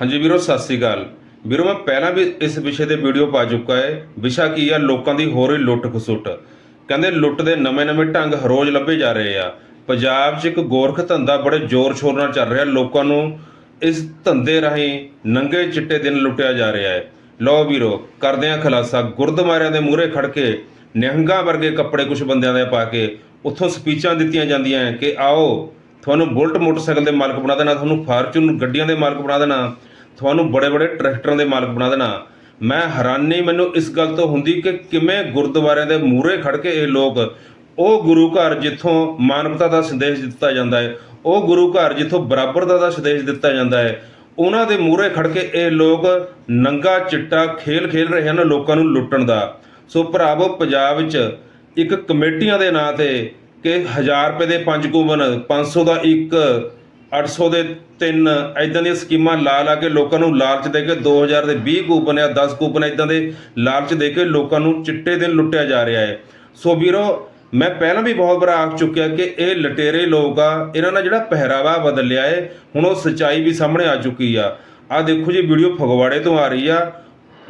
ਹਾਂਜੀ ਵੀਰੋ, ਸਤਿ ਸ੍ਰੀ ਅਕਾਲ। ਵੀਰੋ, ਮੈਂ ਪਹਿਲਾਂ ਵੀ ਇਸ ਵਿਸ਼ੇ ਤੇ ਵੀਡੀਓ ਪਾ ਚੁੱਕਾ ਹੈ ਵਿਸ਼ਾ ਕੀ ਆ? ਲੋਕਾਂ ਦੀ ਹੋ ਰਹੀ ਲੁੱਟ ਖਸੁੱਟ ਕਹਿੰਦੇ ਲੁੱਟ ਦੇ ਨਵੇਂ-ਨਵੇਂ ਢੰਗ ਹਰੋਜ਼ ਲੱਭੇ ਜਾ ਰਹੇ ਆ। ਪੰਜਾਬ 'ਚ ਇੱਕ ਗੋਰਖ ਧੰਦਾ ਬੜੇ ਜ਼ੋਰ ਸ਼ੋਰ ਨਾਲ ਚੱਲ ਰਿਹਾ। ਲੋਕਾਂ ਨੂੰ ਇਸ ਧੰਦੇ ਰਾਹੀਂ ਨੰਗੇ ਚਿੱਟੇ ਦਿਨ ਲੁੱਟਿਆ ਜਾ ਰਿਹਾ ਹੈ ਲਓ ਵੀਰੋ, ਕਰਦੇ ਆ ਖਲਾਸਾ। ਗੁਰਦੁਆਰਿਆਂ ਦੇ ਮੂਹਰੇ ਖੜ ਕੇ, ਨਿਹੰਗਾਂ ਵਰਗੇ ਕੱਪੜੇ ਕੁਝ ਬੰਦਿਆਂ ਦੇ ਪਾ ਕੇ, ਉੱਥੋਂ ਸਪੀਚਾਂ ਦਿੱਤੀਆਂ ਜਾਂਦੀਆਂ ਕਿ ਆਓ ਤੁਹਾਨੂੰ ਬੁਲਟ ਮੋਟਰਸਾਈਕਲ ਦੇ ਮਾਲਕ ਬਣਾ ਦੇਣਾ, ਤੁਹਾਨੂੰ ਫਾਰਚੂਨ ਗੱਡੀਆਂ ਦੇ ਮਾਲਕ ਬਣਾ ਦੇਣਾ, ਤੁਹਾਨੂੰ ਬੜੇ ਬੜੇ ਟਰੈਕਟਰਾਂ ਦੇ ਮਾਲਕ ਬਣਾ ਦੇਣਾ। ਮੈਂ ਹੈਰਾਨੀ ਮੈਨੂੰ ਇਸ ਗੱਲ ਤੋਂ ਹੁੰਦੀ ਕਿ ਕਿਵੇਂ ਗੁਰਦੁਆਰਿਆਂ ਦੇ ਮੂਹਰੇ ਖੜ ਕੇ ਇਹ ਲੋਕ, ਉਹ ਗੁਰੂ ਘਰ ਜਿੱਥੋਂ ਮਾਨਵਤਾ ਦਾ ਸੰਦੇਸ਼ ਦਿੱਤਾ ਜਾਂਦਾ ਹੈ, ਉਹ ਗੁਰੂ ਘਰ ਜਿੱਥੋਂ ਬਰਾਬਰਤਾ ਦਾ ਸੰਦੇਸ਼ ਦਿੱਤਾ ਜਾਂਦਾ ਹੈ, ਉਹਨਾਂ ਦੇ ਮੂਹਰੇ ਖੜ ਕੇ ਇਹ ਲੋਕ ਨੰਗਾ ਚਿੱਟਾ ਖੇਲ ਖੇਲ ਰਹੇ ਹਨ ਲੋਕਾਂ ਨੂੰ ਲੁੱਟਣ ਦਾ। ਸੋ ਭਰਾਵੋ, ਪੰਜਾਬ ਵਿੱਚ ਇੱਕ ਕਮੇਟੀਆਂ ਦੇ ਨਾਂ ਤੇ ਕਿ 1000 ਰੁਪਏ ਦੇ ਪੰਜ ਕੂਪਨ 500 ਦਾ ਇੱਕ 800 ਦੇ ਤਿੰਨ ਐਦਾਂ ਦੀਆਂ ਸਕੀਮਾਂ ਲਾ ਲਾ ਕੇ ਲੋਕਾਂ ਨੂੰ ਲਾਲਚ ਦੇ ਕੇ 2000 ਦੇ 20 ਕੂਪਨ ਜਾਂ 10 ਕੂਪਨ ਐਦਾਂ ਦੇ ਲਾਲਚ ਦੇ ਕੇ ਲੋਕਾਂ ਨੂੰ ਚਿੱਟੇ ਦਿਨ ਲੁੱਟਿਆ ਜਾ ਰਿਹਾ ਹੈ। ਸੋ ਵੀਰੋ, ਮੈਂ ਪਹਿਲਾਂ ਵੀ ਬਹੁਤ ਵਾਰ ਆਖ ਚੁੱਕਿਆ ਕਿ ਇਹ ਲਟੇਰੇ ਲੋਕ ਆ, ਇਹਨਾਂ ਦਾ ਜਿਹੜਾ ਪਹਿਰਾਵਾ ਬਦਲਿਆ ਹੈ, ਹੁਣ ਉਹ ਸੱਚਾਈ ਵੀ ਸਾਹਮਣੇ ਆ ਚੁੱਕੀ ਆ। ਆ ਦੇਖੋ ਜੀ, ਵੀਡੀਓ ਫਗਵਾੜੇ ਤੋਂ ਆ ਰਹੀ ਆ।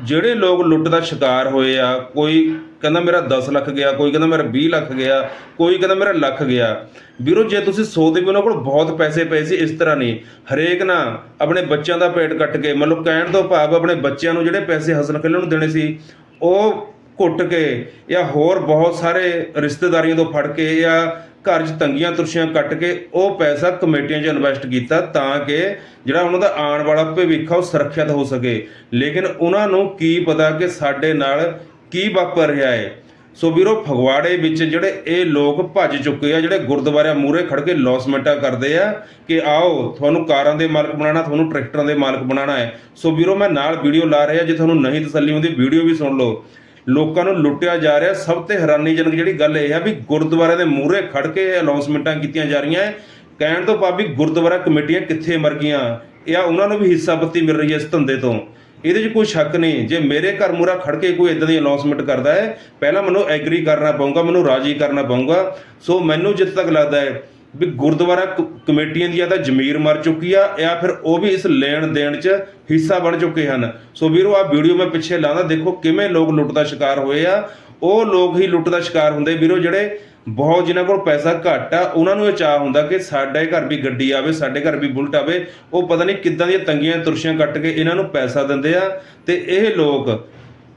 ਜਿਹੜੇ ਲੋਕ ਲੁੱਟ ਦਾ ਸ਼ਿਕਾਰ ਹੋਏ ਆ, ਕੋਈ ਕਹਿੰਦਾ ਮੇਰਾ 10 ਲੱਖ ਗਿਆ, ਕੋਈ ਕਹਿੰਦਾ ਮੇਰਾ 20 ਲੱਖ ਗਿਆ, ਕੋਈ ਕਹਿੰਦਾ ਮੇਰਾ ਲੱਖ ਗਿਆ। ਵੀਰੋ, ਜੇ ਤੁਸੀਂ ਸੋਚਦੇ ਵੀ ਉਹਨਾਂ ਕੋਲ ਬਹੁਤ ਪੈਸੇ ਪਏ ਸੀ, ਇਸ ਤਰ੍ਹਾਂ ਨਹੀਂ। ਹਰੇਕ ਨਾ ਆਪਣੇ ਬੱਚਿਆਂ ਦਾ ਪੇਟ ਕੱਟ ਕੇ, ਮਤਲਬ ਕਹਿਣ ਤੋਂ ਭਾਵ ਆਪਣੇ ਬੱਚਿਆਂ ਨੂੰ ਜਿਹੜੇ ਪੈਸੇ ਹਸਨ ਖੱਲਣ ਨੂੰ ਦੇਣੇ ਸੀ, ਉਹ ਘੁੱਟ ਕੇ ਜਾਂ ਹੋਰ ਬਹੁਤ ਸਾਰੇ ਰਿਸ਼ਤੇਦਾਰੀਆਂ ਤੋਂ ਫੜ ਕੇ ਜਾਂ ਘਰ 'ਚ ਤੰਗੀਆਂ ਤੁਰਸ਼ੀਆਂ ਕੱਟ ਕੇ ਉਹ ਪੈਸਾ ਕਮੇਟੀਆਂ 'ਚ ਇਨਵੈਸਟ ਕੀਤਾ ਤਾਂ ਕਿ ਜਿਹੜਾ ਉਹਨਾਂ ਦਾ ਆਉਣ ਵਾਲਾ ਭਵਿੱਖ ਆ ਉਹ ਸੁਰੱਖਿਅਤ ਹੋ ਸਕੇ। ਲੇਕਿਨ ਉਹਨਾਂ ਨੂੰ ਕੀ ਪਤਾ ਕਿ ਸਾਡੇ ਨਾਲ ਕੀ ਵਾਪਰ ਰਿਹਾ ਹੈ ਸੋ ਵੀਰੋ, ਫਗਵਾੜੇ ਵਿੱਚ ਜਿਹੜੇ ਇਹ ਲੋਕ ਭੱਜ ਚੁੱਕੇ ਆ, ਜਿਹੜੇ ਗੁਰਦੁਆਰਿਆਂ ਮੂਹਰੇ ਖੜ ਕੇ ਲੌਸਮੈਂਟਾਂ ਕਰਦੇ ਆ ਕਿ ਆਓ, ਤੁਹਾਨੂੰ ਕਾਰਾਂ ਦੇ ਮਾਲਕ ਬਣਾਉਣਾ, ਤੁਹਾਨੂੰ ਟਰੈਕਟਰਾਂ ਦੇ ਮਾਲਕ ਬਣਾਉਣਾ ਹੈ ਸੋ ਵੀਰੋ, ਮੈਂ ਨਾਲ ਵੀਡੀਓ ਲਾ ਰਿਹਾ, ਜੇ ਤੁਹਾਨੂੰ ਨਹੀਂ ਤਸੱਲੀ ਹੁੰਦੀ, ਵੀਡੀਓ ਵੀ ਸੁਣ ਲਓ। ਲੋਕਾਂ ਨੂੰ ਲੁੱਟਿਆ ਜਾ ਰਿਹਾ। ਸਭ ਤੋਂ ਹੈਰਾਨੀਜਨਕ ਜਿਹੜੀ ਗੱਲ ਇਹ ਹੈ ਵੀ ਗੁਰਦੁਆਰੇ ਦੇ ਮੂਹਰੇ ਖੜ ਕੇ ਅਨਾਉਂਸਮੈਂਟਾਂ ਕੀਤੀਆਂ ਜਾ ਰਹੀਆਂ। ਹੈ ਕਹਿਣ ਤੋਂ ਭਾਵ ਵੀ ਗੁਰਦੁਆਰਾ ਕਮੇਟੀਆਂ ਕਿੱਥੇ ਮਰ ਗਈਆਂ। ਇਹ ਆ ਉਹਨਾਂ ਨੂੰ ਵੀ ਹਿੱਸਾ ਪੱਤੀ ਮਿਲ ਰਹੀ ਹੈ ਇਸ ਧੰਦੇ ਤੋਂ। ਇਹਦੇ 'ਚ ਕੋਈ ਸ਼ੱਕ ਨਹੀਂ। ਜੇ ਮੇਰੇ ਘਰ ਮੂਹਰਾ ਖੜ ਕੇ ਕੋਈ ਇਦਾਂ ਦੀ ਅਨਾਉਂਸਮੈਂਟ ਕਰਦਾ ਹੈ, ਪਹਿਲਾਂ ਮੈਨੂੰ ਐਗਰੀ ਕਰਨਾ ਪਊਗਾ, ਮੈਨੂੰ ਰਾਜੀ ਕਰਨਾ ਪਊਗਾ। ਸੋ ਮੈਨੂੰ ਜਿੱਥੇ ਤੱਕ ਲੱਗਦਾ ਹੈ ਵੀ ਗੁਰਦੁਆਰਾ ਕਮੇਟੀਆਂ ਦੀ ਦੀਆਂ ਤਾਂ ਜ਼ਮੀਰ ਮਰ ਚੁੱਕੀ ਆ ਜਾਂ ਫਿਰ ਉਹ ਵੀ ਇਸ ਲੈਣ ਦੇਣ 'ਚ ਹਿੱਸਾ ਬਣ ਚੁੱਕੇ ਹਨ। ਸੋ ਵੀਰੋ ਆ ਵੀਡੀਓ ਮੈਂ ਪਿੱਛੇ ਲਾਉਂਦਾ ਦੇਖੋ ਕਿਵੇਂ ਲੋਕ ਲੁੱਟ ਦਾ ਸ਼ਿਕਾਰ ਹੋਏ ਆ। ਉਹ ਲੋਕ ਹੀ ਲੁੱਟ ਦਾ ਸ਼ਿਕਾਰ ਹੁੰਦੇ। ਵੀਰੋ, ਜਿਹੜੇ ਬਹੁਤ ਜਿਨ੍ਹਾਂ ਕੋਲ ਪੈਸਾ ਘੱਟ ਆ, ਉਹਨਾਂ ਨੂੰ ਇਹ ਚਾਹ ਹੁੰਦਾ ਕਿ ਸਾਡੇ ਘਰ ਵੀ ਗੱਡੀ ਆਵੇ, ਸਾਡੇ ਘਰ ਵੀ ਬੁਲਟ ਆਵੇ। ਉਹ ਪਤਾ ਨਹੀਂ ਕਿੱਦਾਂ ਦੀਆਂ ਤੰਗੀਆਂ, ਤੁਰਸ਼ੀਆਂ ਕੱਟ ਕੇ ਇਹਨਾਂ ਨੂੰ ਪੈਸਾ ਦਿੰਦੇ ਆ। ਤੇ ਇਹ ਲੋਕ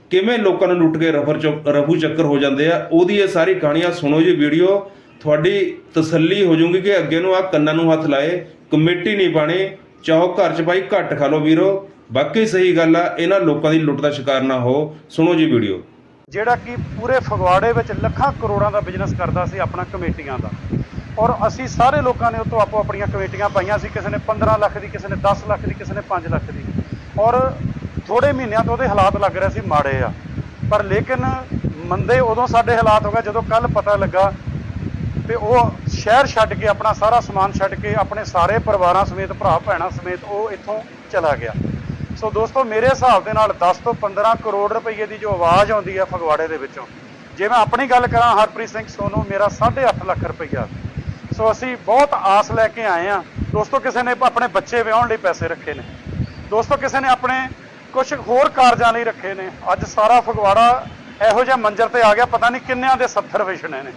ਕਿਵੇਂ ਲੋਕਾਂ ਨੂੰ ਲੁੱਟ ਕੇ ਰਫਰ ਚੁੱਕ, ਰਫੂ ਚੱਕਰ ਹੋ ਜਾਂਦੇ ਆ, ਉਹਦੀ ਇਹ ਸਾਰੀ ਕਹਾਣੀਆਂ ਸੁਣੋ ਜੀ ਵੀਡੀਓ। ਤੁਹਾਡੀ ਤਸੱਲੀ ਹੋ ਜਾਊਗੀ ਕਿ ਅੱਗੇ ਨੂੰ ਆ ਕੰਨਾਂ ਨੂੰ ਹੱਥ ਲਾਏ, ਕਮੇਟੀ ਨਹੀਂ ਪਾਣੀ ਚਾਹੋ ਘਰ 'ਚ ਭਾਈ ਘੱਟ ਖਾ ਲਓ ਵੀਰੋ। ਬਾਕੀ ਸਹੀ ਗੱਲ ਆ, ਇਹਨਾਂ ਲੋਕਾਂ ਦੀ ਲੁੱਟ ਦਾ ਸ਼ਿਕਾਰ ਨਾ ਹੋ। ਸੁਣੋ ਜੀ ਵੀਡੀਓ। ਜਿਹੜਾ ਕਿ ਪੂਰੇ ਫਗਵਾੜੇ ਵਿੱਚ ਲੱਖਾਂ ਕਰੋੜਾਂ ਦਾ ਬਿਜ਼ਨਸ ਕਰਦਾ ਸੀ ਆਪਣਾ ਕਮੇਟੀਆਂ ਦਾ। ਔਰ ਅਸੀਂ ਸਾਰੇ ਲੋਕਾਂ ਨੇ ਉਤੋਂ ਆਪੋ ਆਪਣੀਆਂ ਕਮੇਟੀਆਂ ਪਾਈਆਂ ਸੀ, ਕਿਸੇ ਨੇ 15 ਲੱਖ ਦੀ, ਕਿਸੇ ਨੇ 10 ਲੱਖ ਦੀ, ਕਿਸੇ ਨੇ 5 ਲੱਖ ਦੀ। ਔਰ ਥੋੜੇ ਮਹੀਨਿਆਂ ਤੋਂ ਉਹਦੇ ਹਾਲਾਤ ਲੱਗ ਰਹੇ ਸੀ ਮਾੜੇ ਆ। ਪਰ ਲੇਕਿਨ ਮੰਦੇ ਉਦੋਂ ਸਾਡੇ ਹਾਲਾਤ ਹੋ ਗਏ ਜਦੋਂ ਕੱਲ ਪਤਾ ਲੱਗਾ ਤੇ ਉਹ ਸ਼ਹਿਰ ਛੱਡ ਕੇ ਆਪਣਾ ਸਾਰਾ ਸਮਾਨ ਛੱਡ ਕੇ ਆਪਣੇ ਸਾਰੇ ਪਰਿਵਾਰਾਂ ਸਮੇਤ, ਭਰਾ ਭੈਣਾਂ ਸਮੇਤ ਉਹ ਇੱਥੋਂ ਚਲਾ ਗਿਆ। ਸੋ ਦੋਸਤੋ, ਮੇਰੇ ਹਿਸਾਬ ਦੇ ਨਾਲ 10 ਤੋਂ 15 ਕਰੋੜ ਰੁਪਏ ਦੀ ਜੋ ਆਵਾਜ਼ ਆਉਂਦੀ ਹੈ ਫਗਵਾੜੇ ਦੇ ਵਿੱਚੋਂ, ਜੇ ਮੈਂ ਆਪਣੀ ਗੱਲ ਕਰਾਂ ਹਰਪ੍ਰੀਤ ਸਿੰਘ ਸੋਨੂ, ਮੇਰਾ 8.5 ਲੱਖ ਰੁਪਈਆ। ਸੋ ਅਸੀਂ ਬਹੁਤ ਆਸ ਲੈ ਕੇ ਆਏ ਆ ਦੋਸਤੋ, ਕਿਸੇ ਨੇ ਆਪਣੇ ਬੱਚੇ ਵਿਆਹਣ ਲਈ ਪੈਸੇ ਰੱਖੇ ਨੇ। ਦੋਸਤੋ, ਕਿਸੇ ਨੇ ਆਪਣੇ ਕੁਝ ਹੋਰ ਕਾਰਜਾਂ ਲਈ ਰੱਖੇ ਨੇ। ਅੱਜ ਸਾਰਾ ਫਗਵਾੜਾ ਇਹੋ ਜਿਹਾ ਮੰਜ਼ਰ ਤੇ ਆ ਗਿਆ, ਪਤਾ ਨਹੀਂ ਕਿੰਨਿਆਂ ਦੇ 70 ਵਿਛਣੇ ਨੇ।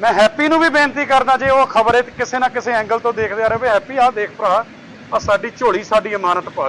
ਮੈਂ ਹੈਪੀ ਨੂੰ ਵੀ ਬੇਨਤੀ ਕਰਦਾ ਜੇ ਉਹ ਖਬਰੇ ਕਿਸੇ ਨਾ ਕਿਸੇ ਐਂਗਲ ਤੋਂ ਦੇਖਦੇ ਆ ਰਹੇ ਵੀ ਹੈਪੀ, ਆਹ ਦੇਖ ਭਰਾ ਆ ਸਾਡੀ ਝੋਲੀ, ਸਾਡੀ ਇਮਾਨਤ ਪਾ